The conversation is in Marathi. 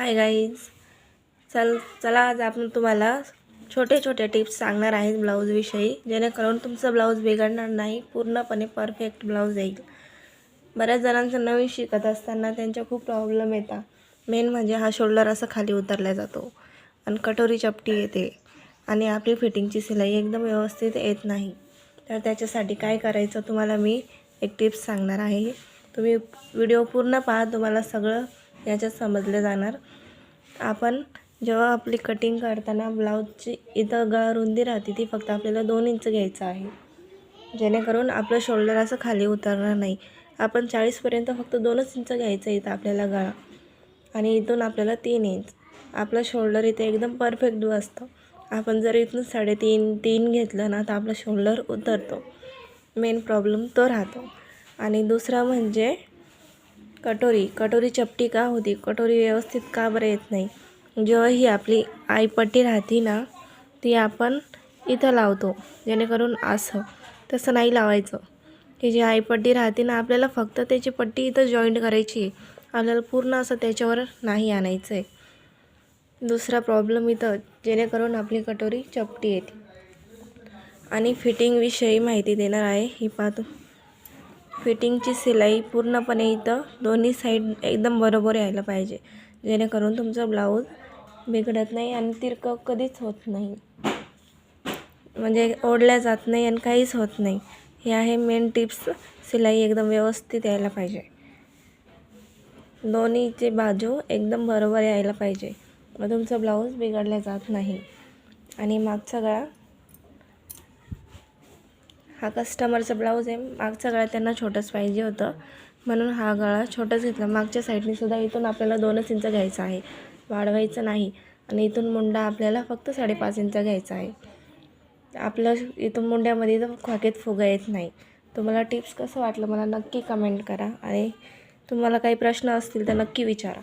हाय गाईज चल चला आज आपण तुम्हाला छोटे छोटे टिप्स सांगणार आहेत ब्लाऊजविषयी जेणेकरून तुमचं ब्लाऊज बिघडणार नाही पूर्णपणे परफेक्ट ब्लाऊज येईल. बऱ्याच जणांचं नवीन शिकत असताना त्यांच्या खूप प्रॉब्लेम येतात. मेन म्हणजे हा शोल्डर असं खाली उतरला जातो आणि कटोरी चपटी येते आणि आपली फिटिंगची सिलाई एकदम व्यवस्थित येत नाही. तर त्याच्यासाठी काय करायचं तुम्हाला मी एक टिप्स सांगणार आहे. तुम्ही व्हिडिओ पूर्ण पहा तुम्हाला सगळं याच्यात समजले जाणार. आपण जेव्हा आपली कटिंग करताना ब्लाऊजची इथं गळा रुंदी राहते ती फक्त आपल्याला दोन इंच घ्यायचं आहे. जेणेकरून आपलं शोल्डर असं खाली उतरणार नाही. आपण चाळीसपर्यंत फक्त दोनच इंच घ्यायचं इथं आपल्याला गळा. आणि इथून आपल्याला तीन इंच आपलं शोल्डर इथे एकदम परफेक्ट बसतं आपण जर इथून साडेतीन तीन घेतलं ना तर आपलं शोल्डर उतरतो. मेन प्रॉब्लेम तो राहतो. आणि दुसरा म्हणजे कटोरी. कटोरी चपटी का होती? कटोरी व्यवस्थित का बरं येत नाही? जेव्हा ही आपली आईपट्टी राहते ना ती आपण इथं लावतो जेणेकरून असं. तसं नाही लावायचं. की जी आईपट्टी राहते ना आपल्याला फक्त त्याची पट्टी इथं जॉईंट करायची आहे. आपल्याला पूर्ण असं त्याच्यावर नाही आणायचं आहे दुसरा प्रॉब्लेम इथं जेणेकरून आपली कटोरी चपटी येते. आणि फिटिंगविषयी माहिती देणार आहे ही पाहतो. फिटिंगची सिलाई पूर्णपणे इथं दोन्ही साईड एकदम बरोबर यायला पाहिजे. जेणेकरून तुमचं ब्लाऊज बिघडत नाही आणि तिरकं कधीच होत नाही. म्हणजे ओढल्या जात नाही आणि काहीच होत नाही. हे आहे मेन टिप्स सिलाई एकदम व्यवस्थित यायला पाहिजे. दोन्हीचे बाजू एकदम बरोबर यायला पाहिजे. मग तुमचं ब्लाऊज बिघडल्या जात नाही. आणि मागचा गळा हा कस्टमरचा ब्लाऊज आहे. मागचा गळा त्यांना छोटंच पाहिजे होतं. म्हणून हा गळा छोटाच घेतला. मागच्या साईडने सुद्धा इथून आपल्याला दोनच इंच घ्यायचा आहे. वाढवायचं नाही. आणि इथून मुंडा आपल्याला फक्त साडेपाच इंच घ्यायचा आहे. आपलं इथून मुंड्यामध्ये तर खोक्यात फुगा येत नाही. तुम्हाला टिप्स कसं वाटलं मला नक्की कमेंट करा. आणि तुम्हाला काही प्रश्न असतील तर नक्की विचारा.